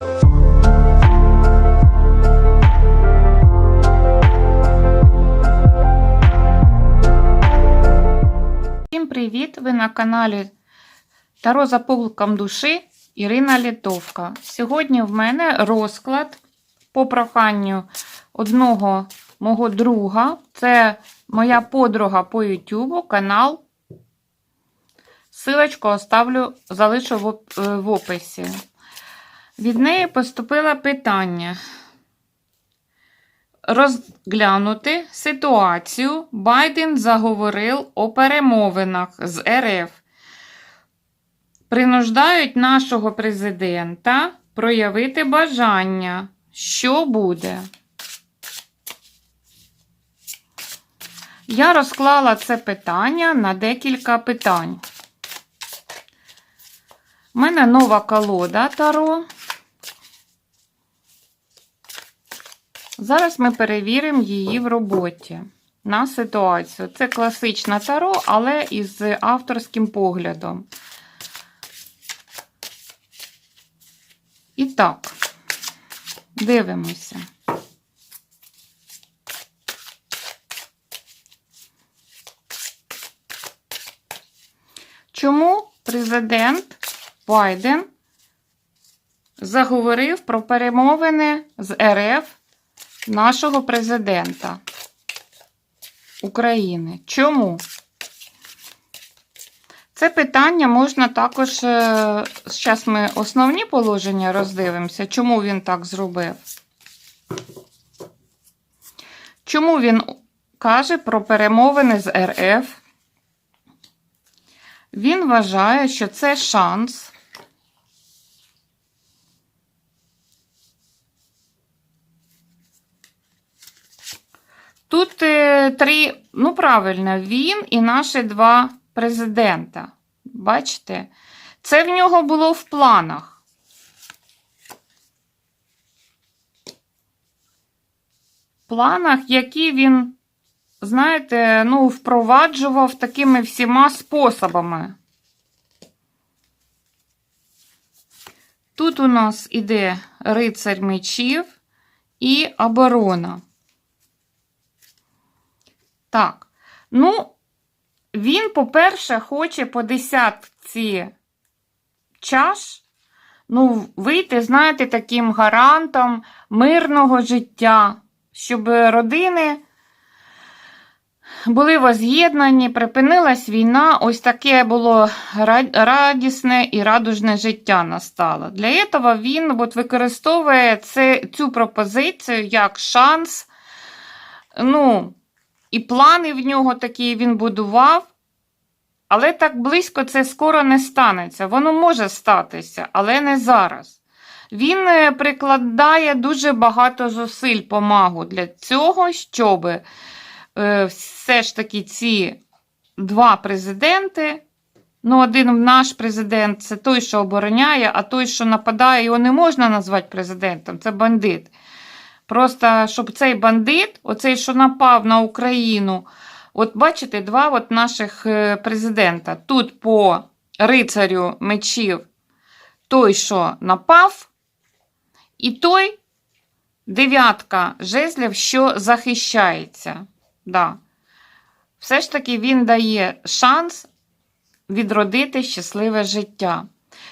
Всім привіт! Ви на каналі Таро за покликом душі Ірина Літовка. Сьогодні в мене розклад по проханню одного мого друга. Це моя подруга по YouTube, канал. Силочку оставлю, залишу в е, описі. Від неї поступило питання. Розглянути ситуацію. Байден заговорив о перемовинах з РФ. Принуждають нашого президента проявити бажання. Що буде? Я розклала це питання на декілька питань. У мене нова колода Таро. Зараз ми перевіримо її в роботі на ситуацію. Це класична таро, але із авторським поглядом. І так, дивимося. Чому президент Байден заговорив про перемовини з РФ нашого президента України. Чому? Це питання можна також. Зараз ми основні положення роздивимося, чому він так зробив. Чому він каже про перемовини з РФ? Він вважає, що це шанс Тут е, три, ну правильно, він і наші два президента. Бачите? Це в нього було в планах. Планах, які він, знаєте, ну, впроваджував такими всіма способами. Тут у нас іде рицарь мечів і оборона. Так. Ну, він, по-перше, хоче по десятці чаш, ну, вийти, знаєте, таким гарантом мирного життя, щоб родини були воз'єднані, припинилась війна, ось таке було радісне і радужне життя настало. Для цього він от використовує це, цю пропозицію як шанс, ну, і плани в нього такі він будував. Але так близько це скоро не станеться. Воно може статися, але не зараз. Він е, прикладає дуже багато зусиль помагу для цього, щоб е, все ж таки ці два президенти. Ну, один наш президент це той, що обороняє, а той, що нападає, його не можна назвати президентом, це бандит. Просто щоб цей бандит, оцей, що напав на Україну, от бачите, два от наших е, президента. Тут по рицарю мечів той, що напав, і той дев'ятка жезлів, що захищається. Да. Все ж таки він дає шанс відродити щасливе життя.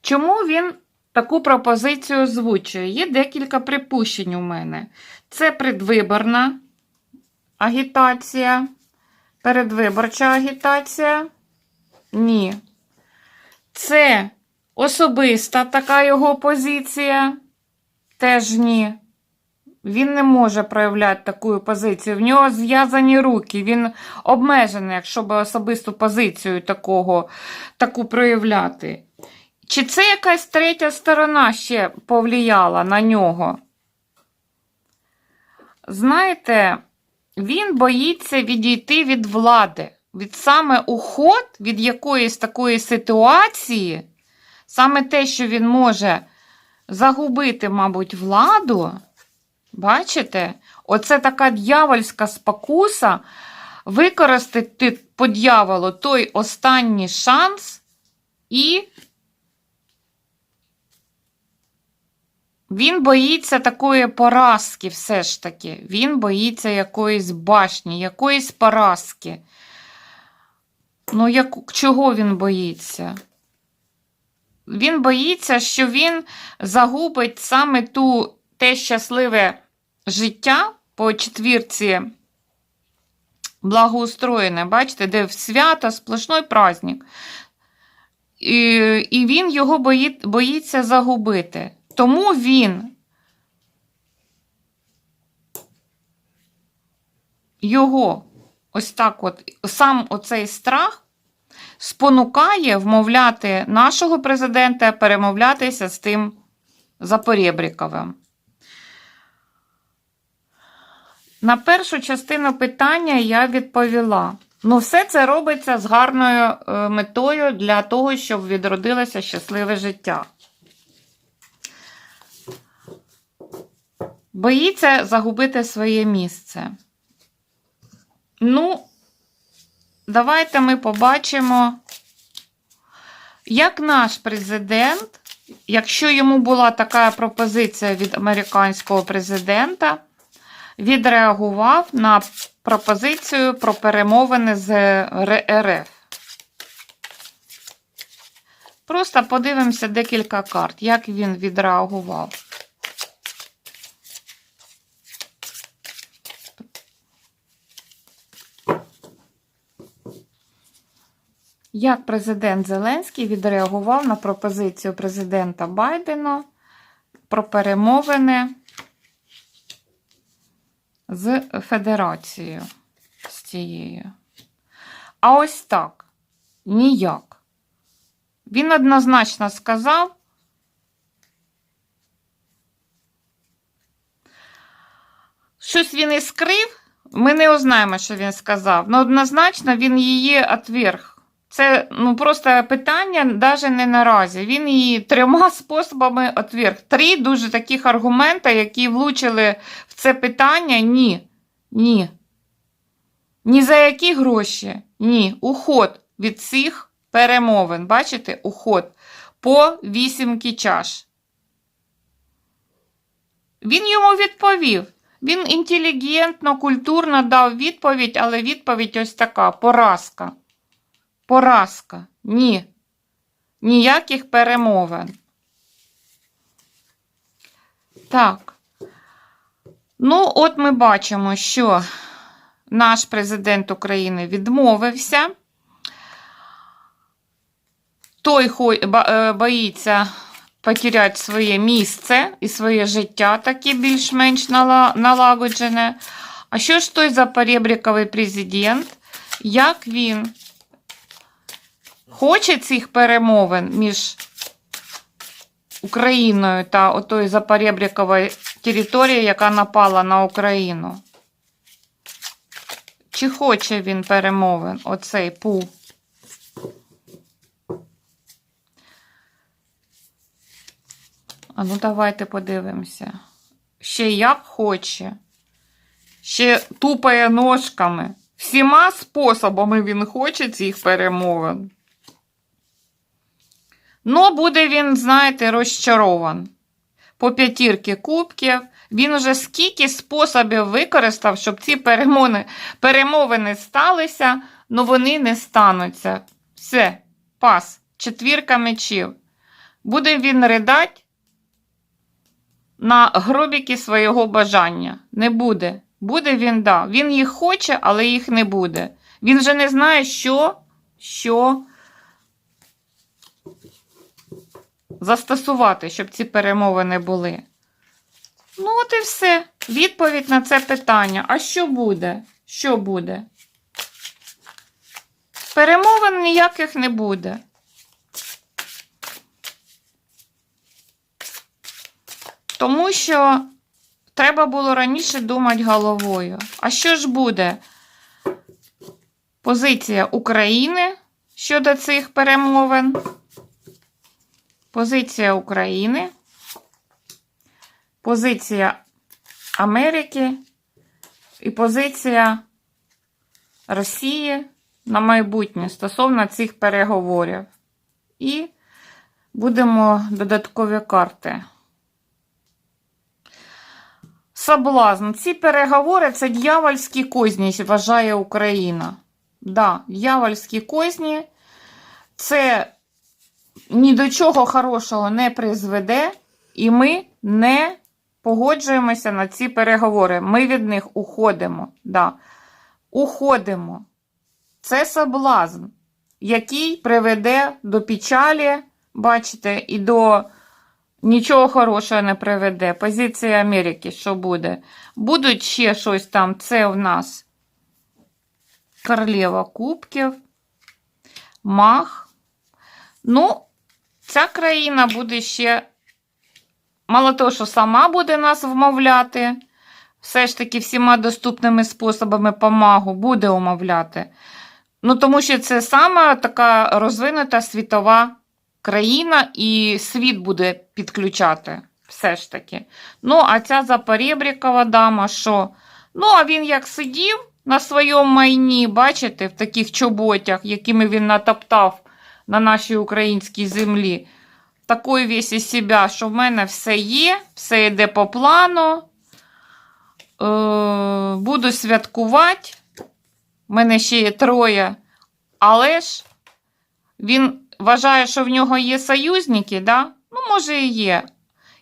Чому він таку пропозицію озвучує. Є декілька припущень у мене. Це предвиборна агітація, передвиборча агітація. Ні. Це особиста така його позиція. Теж ні. Він не може проявляти таку позицію. В нього зв'язані руки. Він обмежений, якщо би особисту позицію такого, таку проявляти. Чи це якась третя сторона ще повлияла на нього? Знаєте, він боїться відійти від влади. Від саме уход від якоїсь такої ситуації, саме те, що він може загубити, мабуть, владу. Бачите? Оце така дьявольська спокуса використати по дьяволу той останній шанс і Він боїться такої поразки, все ж таки. Він боїться якоїсь башні, якоїсь поразки. Ну, як, чого він боїться? Він боїться, що він загубить саме ту, те щасливе життя по четвірці благоустроєне, бачите, де в свято сплошной праздник. І, і він його бої, боїться загубити. Тому він його ось так от, сам оцей страх спонукає вмовляти нашого президента перемовлятися з тим Запорєбріковим. На першу частину питання я відповіла. Ну, все це робиться з гарною е, метою для того, щоб відродилося щасливе життя. Боїться загубити своє місце. Ну, давайте ми побачимо, як наш президент, якщо йому була така пропозиція від американського президента, відреагував на пропозицію про перемовини з РФ. Просто подивимося декілька карт, як він відреагував. Як президент Зеленський відреагував на пропозицію президента Байдена про перемовини з Федерацією з цією. А ось так. Ніяк. Він однозначно сказав, щось він і скрив, ми не узнаємо, що він сказав. але однозначно він її отверг. Це ну, просто питання навіть не наразі. Він її трьома способами отверг. Три дуже таких аргументи, які влучили в це питання ні. Ні. Ні за які гроші? Ні. Уход від цих перемовин. Бачите, уход по вісімки чаш. Він йому відповів. Він інтелігентно, культурно дав відповідь, але відповідь ось така: поразка. Поразка. Ні. Ніяких перемовин. Так. Ну, от ми бачимо, що наш президент України відмовився. Той е, боїться потеряти своє місце і своє життя таке більш-менш налагоджене. А що ж той запорєбріковий президент? Як він хоче цих перемовин між Україною та отою Запорєбріковою територією, яка напала на Україну? Чи хоче він перемовин оцей пу? А ну, давайте подивимося. Ще як хоче. Ще тупає ножками. Всіма способами він хоче цих перемовин. Ну, буде він, знаєте, розчарован. По п'ятірки кубків. Він уже скільки способів використав, щоб ці перемовини, перемовини сталися, але вони не стануться. Все, пас, четвірка мечів. Буде він ридать на гробіки свого бажання. Не буде. Буде він, да. Він їх хоче, але їх не буде. Він вже не знає, що, що застосувати, щоб ці перемовини були. Ну, от і все. Відповідь на це питання. А що буде? Що буде? Перемовин ніяких не буде. Тому що треба було раніше думати головою. А що ж буде? Позиція України щодо цих перемовин? Позиція України, позиція Америки і позиція Росії на майбутнє стосовно цих переговорів. І будемо додаткові карти соблазн. Ці переговори це дьявольські козні, вважає Україна. Да, дьявольські козні. Це ні до чого хорошого не призведе, і ми не погоджуємося на ці переговори. Ми від них уходимо. Да. Уходимо. Це соблазн, який приведе до печалі, бачите, і до нічого хорошого не приведе. Позиція Америки, що буде? Будуть ще щось там. Це в нас королева кубків, мах. Ну, ця країна буде ще, мало того, що сама буде нас вмовляти, все ж таки всіма доступними способами помагу буде умовляти. Ну, тому що це саме така розвинута світова країна, і світ буде підключати. Все ж таки. Ну, а ця запорєбрікова дама, що? Ну, а він як сидів на своєму майні, бачите, в таких чоботях, якими він натоптав на нашій українській землі. Такий весь із себе, що в мене все є, все йде по плану. Е, буду святкувати. У мене ще є троє. Але ж він вважає, що в нього є союзники, да? Ну, може, і є.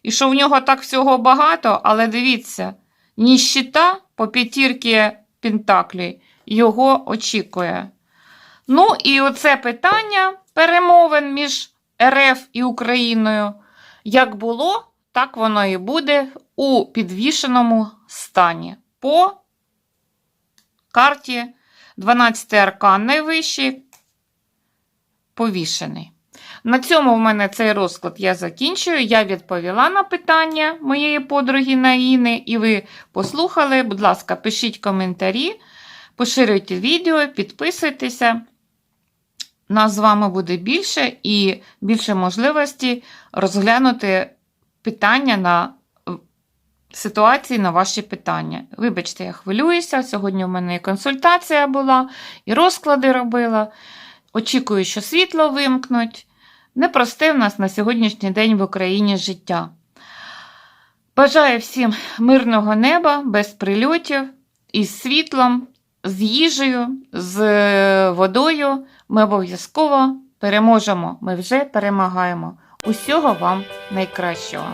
І що в нього так всього багато, але дивіться, ніщита по п'ятірки Пентаклі його очікує. Ну, і оце питання перемовин між РФ і Україною. Як було, так воно і буде у підвішеному стані. По карті 12 аркан найвищий, повішений. На цьому в мене цей розклад я закінчую. Я відповіла на питання моєї подруги Наїни, і ви послухали. Будь ласка, пишіть коментарі, поширюйте відео, підписуйтеся. Нас з вами буде більше і більше можливості розглянути питання на ситуації на ваші питання. Вибачте, я хвилююся. Сьогодні у мене і консультація була, і розклади робила. Очікую, що світло вимкнуть. Непросте в нас на сьогоднішній день в Україні життя. Бажаю всім мирного неба, без прильотів, із світлом, з їжею, з водою. Ми обов'язково переможемо. Ми вже перемагаємо. Усього вам найкращого!